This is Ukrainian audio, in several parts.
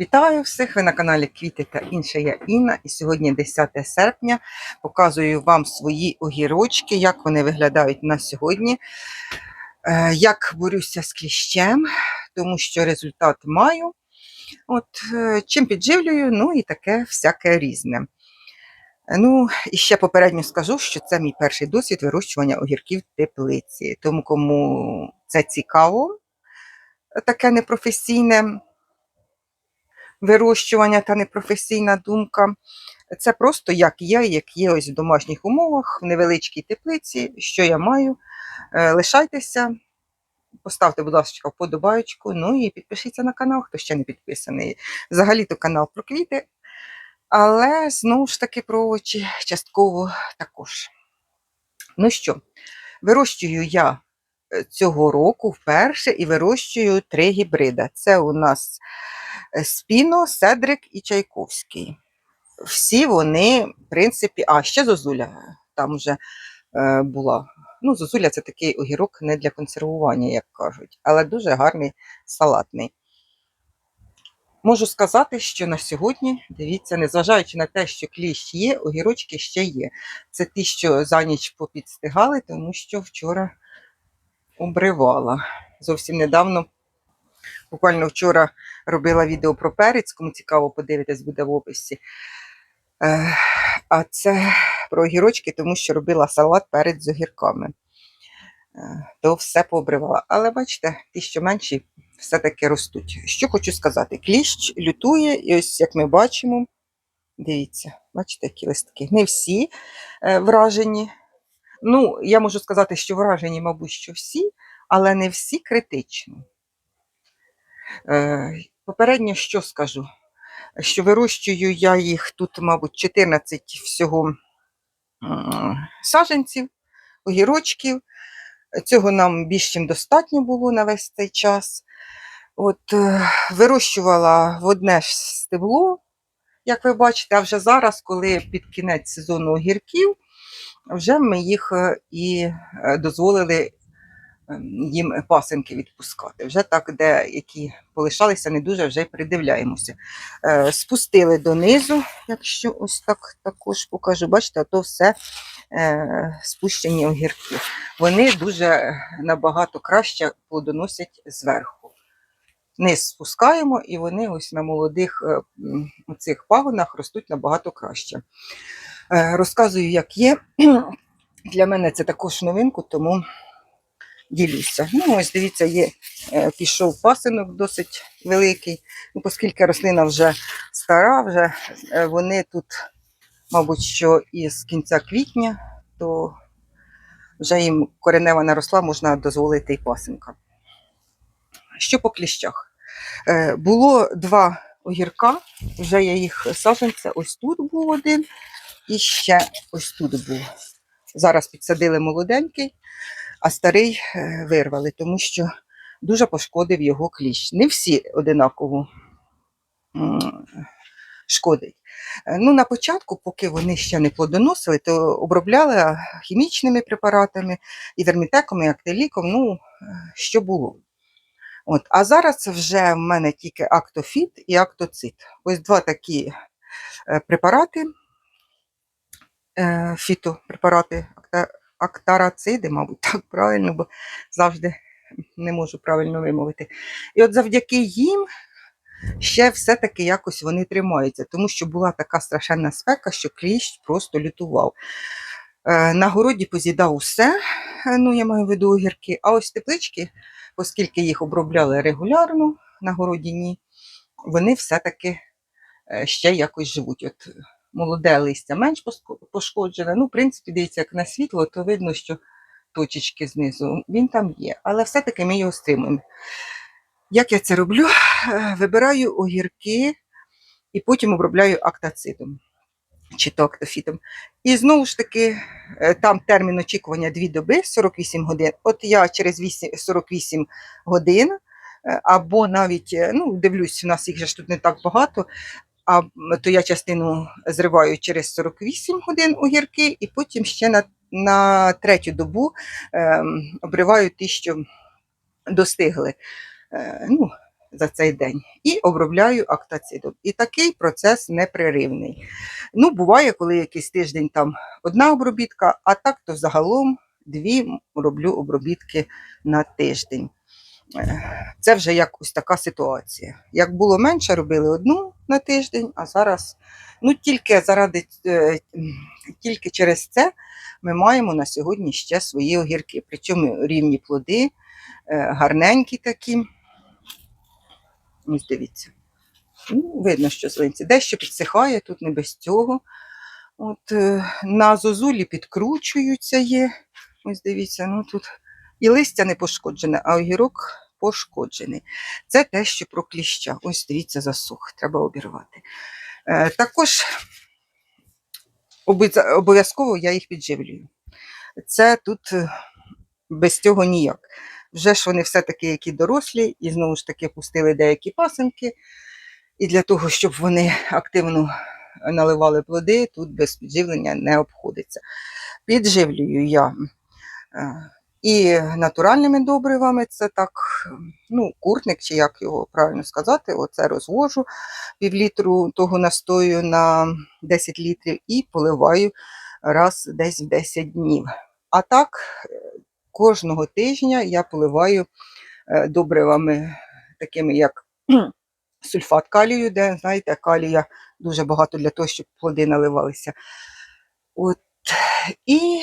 Вітаю всіх! Ви на каналі Квіти та інше я Інна. І сьогодні 10 серпня. Показую вам свої огірочки, як вони виглядають на сьогодні. Е, Як борюся з кліщем, тому що результат маю. От, е, чим підживлюю, ну і таке всяке різне. Ну, і ще попередньо скажу, що це мій перший досвід вирощування огірків теплиці. Тому кому це цікаво, таке непрофесійне вирощування та непрофесійна думка. Це просто як є, як є ось в домашніх умовах, в невеличкій теплиці, що я маю. Е, Лишайтеся, поставте, будь ласка, вподобайку, ну і підпишіться на канал, хто ще не підписаний. Взагалі-то канал про квіти, але знову ж таки про очі частково також. Ну що, вирощую я е, цього року вперше і вирощую три гібрида. Це у нас Спіно, Седрик і Чайковський. Всі вони, в принципі, а ще Зозуля там вже е, була. Ну, Зозуля це такий огірок не для консервування, як кажуть, але дуже гарний салатний. Можу сказати, що на сьогодні, дивіться, незважаючи на те, що кліщ є, огірочки ще є. Це ті, що за ніч попідстигали, тому що вчора обривала. Зовсім недавно, буквально вчора робила відео про перець, кому цікаво, подивитись, буде в описі. Е, А це про огірочки, тому що робила салат перець з огірками. Е, То все пообривала. Але бачите, ті, що менші, все-таки ростуть. Що хочу сказати: кліщ лютує, і ось як ми бачимо, дивіться, бачите, які листки. Не всі е, вражені. Ну, я можу сказати, що вражені, мабуть, що всі, але не всі критично. Е, Попередньо що скажу? Що вирощую я їх тут, мабуть, 14 всього м, саджанців, огірочків. Цього нам більш чим достатньо було на весь цей час. От, е, вирощувала в одне ж стебло, як ви бачите, а вже зараз, коли під кінець сезону огірків, вже ми їх е, і дозволили їм пасинки відпускати. Вже так, де які полишалися, не дуже вже придивляємося. Е, Спустили донизу, якщо ось так також покажу. Бачите, то все е, спущені огірки. Вони дуже набагато краще плодоносять зверху. Низ спускаємо, і вони ось на молодих е, цих пагонах ростуть набагато краще. Розказую, як є. Для мене це також новинку, тому ділюся. Ну, ось дивіться, є, е, пішов пасинок досить великий. Ну, оскільки рослина вже стара, вже е, вони тут, мабуть, що із кінця квітня, то вже їм коренева наросла, можна дозволити і пасинка. Що по кліщах? Е, Було два огірка, вже я їх саджанця, ось тут був один, і ще ось тут був. Зараз підсадили молоденький, а старий е, вирвали, тому що дуже пошкодив його кліщ. Не всі одинаково шкодить. Е, Ну, на початку, поки вони ще не плодоносили, то обробляли хімічними препаратами, і вермітеком, і актеліком, ну, е, що було. От, а зараз вже в мене тільки актофіт і актоцит. Ось два такі препарати, фітопрепарати, актарациди, мабуть, так правильно, бо завжди не можу правильно вимовити. І от завдяки їм ще все-таки якось вони тримаються, тому що була така страшенна спека, що кліщ просто лютував. Е, На городі поз'їдав усе, е, ну я маю в виду огірки, а ось теплички, оскільки їх обробляли регулярно на городі ні, вони все-таки е, ще якось живуть. От молоде листя менш пошкоджене. Ну, в принципі, дивіться, як на світло, то видно, що точечки знизу, він там є, але все-таки ми його стримуємо. Як я це роблю? Е, Вибираю огірки і потім обробляю актацидом чи то актофітом. І знову ж таки, е, там термін очікування 2 доби, 48 годин. От я через 8, 48 годин, е, або навіть, ну, дивлюсь, у нас їх же ж тут не так багато, а то я частину зриваю через 48 годин огірки, і потім ще на, на третю добу ем, обриваю ті, що достигли. Е, ну, за цей день і обробляю актацидом. І такий процес непреривний. Ну, буває, коли якийсь тиждень там одна обробітка, а так то загалом дві роблю обробітки на тиждень. Це вже якось така ситуація. Як було менше, робили одну на тиждень, а зараз ну тільки заради е, тільки через це ми маємо на сьогодні ще свої огірки. Причому рівні плоди, е, гарненькі такі. Ось дивіться. Ну, видно, що свинці. Дещо підсихає, тут не без цього. От, е, на зозулі підкручуються є. Ось дивіться, ну тут і листя не пошкоджене, а огірок пошкоджений. Це те, що про кліща. Ось дивіться, засух, треба обірвати. Е, також обов'язково я їх підживлюю. Це тут е, без цього ніяк. Вже ж вони все-таки які дорослі, і знову ж таки пустили деякі пасенки. І для того, щоб вони активно наливали плоди, тут без підживлення не обходиться. Підживлюю я е, і натуральними добривами, це так, ну, курник, чи як його правильно сказати, оце розвожу півлітру того настою на 10 літрів і поливаю раз десь в 10 днів. А так, кожного тижня я поливаю е, добривами, такими як сульфат калію, де, знаєте, калія дуже багато для того, щоб плоди наливалися. От. І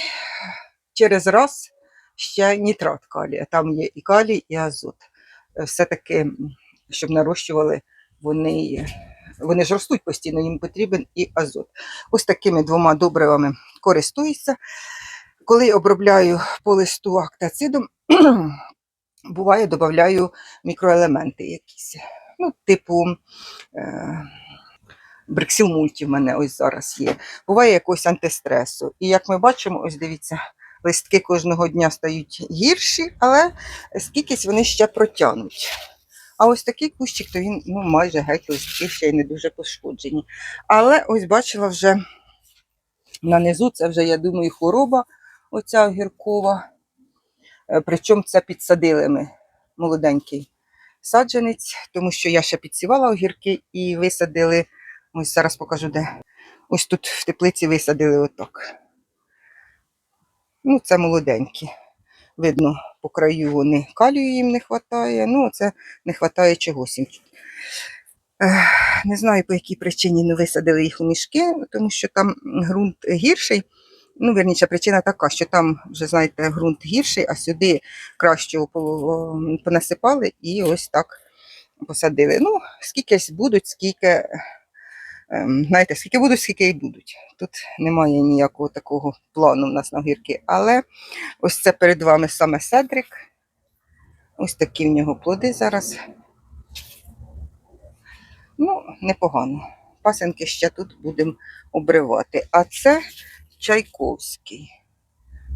через раз ще нітрат калія. Там є і калій, і азот. Е, Все-таки, щоб нарощували вони. Вони ж ростуть постійно, їм потрібен і азот. Ось такими двома добривами користуюся. Коли обробляю по листу актацидом, буває, додаю мікроелементи якісь. Ну, типу е, бриксіл мульті в мене ось зараз є. Буває якогось антистресу. І як ми бачимо, ось дивіться, листки кожного дня стають гірші, але скількись вони ще протягнуть. А ось такий кущик, то він ну, майже геть листки ще й не дуже пошкоджені. Але ось бачила вже на низу, це вже, я думаю, хвороба оця огіркова. Е, Причому це підсадили ми молоденький саджанець, тому що я ще підсівала огірки і висадили. Ось зараз покажу, де. Ось тут в теплиці висадили отак. Ну, це молоденькі. Видно, по краю вони калію їм не вистачає. Ну, це не вистачає чогось. Не знаю, по якій причині не висадили їх у мішки, тому що там ґрунт гірший. Ну, вірніше, причина така, що там вже, знаєте, ґрунт гірший, а сюди кращого понасипали і ось так посадили. Ну, скільки будуть, скільки, знаєте, скільки будуть, скільки і будуть. Тут немає ніякого такого плану в нас на гірки. Але ось це перед вами саме седрик. Ось такі в нього плоди зараз. Ну, непогано. Пасенки ще тут будемо обривати. А це Чайковський.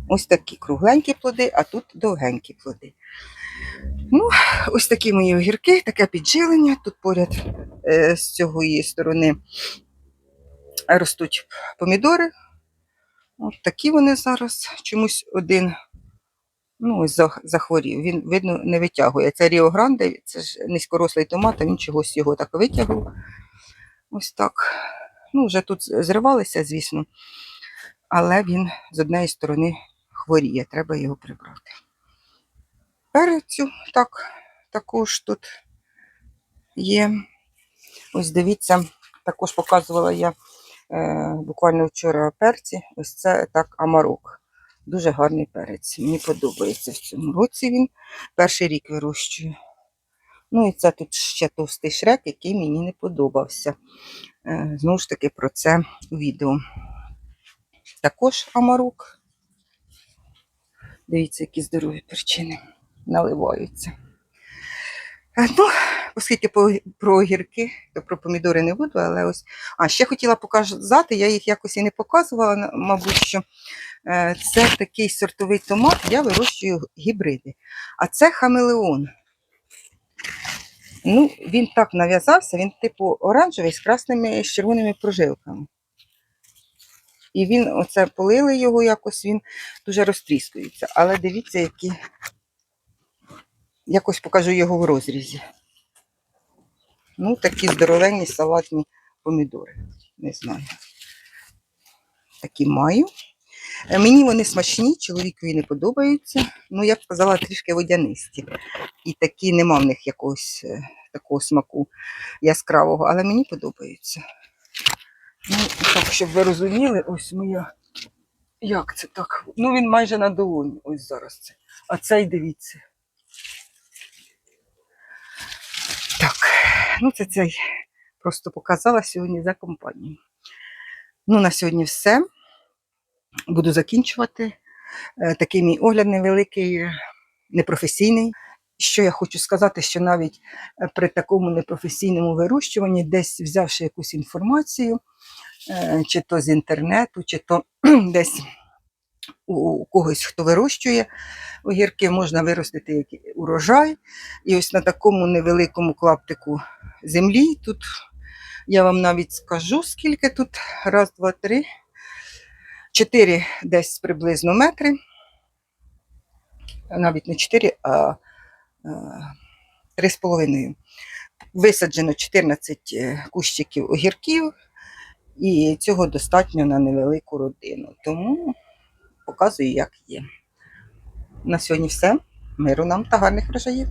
Ось такі кругленькі плоди, а тут довгенькі плоди. Ну, ось такі мої огірки, таке піджилення. Тут поряд з цієї сторони ростуть помідори. От такі вони зараз. Чомусь один ну, захворів. Він, видно, не витягує. Це Ріо Гранде, це ж низькорослий томат, а він чогось його так витягнув. Ось так. Ну, вже тут зривалися, звісно, але він з однієї сторони хворіє, треба його прибрати. Перецю так, також тут є. Ось дивіться, також показувала я е, буквально вчора перці. Ось це так амарок. Дуже гарний перець. Мені подобається в цьому році він. Перший рік вирощую. Ну і це тут ще товстий шрек, який мені не подобався. Е, Знову ж таки про це відео. Також амарук. Дивіться, які здорові перчини наливаються. Е, Ну, оскільки по- про огірки, то про помідори не буду, але ось. А ще хотіла показати, я їх якось і не показувала, мабуть, що е, це такий сортовий томат, я вирощую гібриди. А це хамелеон. Ну, він так нав'язався, він типу оранжевий з красними з червоними прожилками. І він, оце полили його якось, він дуже розтріскується. Але дивіться, які. Якось покажу його в розрізі. Ну, такі здоровенні салатні помідори. Не знаю. Такі маю. Е, Мені вони смачні, чоловікові не подобаються. Ну, я б сказала, трішки водянисті. І такі нема в них якогось е, такого смаку яскравого, але мені подобаються. Ну, так, щоб ви розуміли, ось моя. Як це так? Ну, він майже на долоні, ось зараз це. А цей дивіться. Так, ну це цей просто показала сьогодні за компанію. Ну, на сьогодні все. Буду закінчувати. Е, Такий мій огляд невеликий, непрофесійний. Що я хочу сказати, що навіть е, при такому непрофесійному вирощуванні, десь взявши якусь інформацію, е, чи то з інтернету, чи то десь у когось, хто вирощує огірки, можна виростити урожай. І ось на такому невеликому клаптику землі, тут я вам навіть скажу, скільки тут. Раз, два, три, чотири десь приблизно метри. Навіть не чотири, а е, три з половиною. Висаджено 14 е, кущиків огірків, і цього достатньо на невелику родину. Тому показую, як є. На сьогодні все. Миру нам та гарних врожаїв.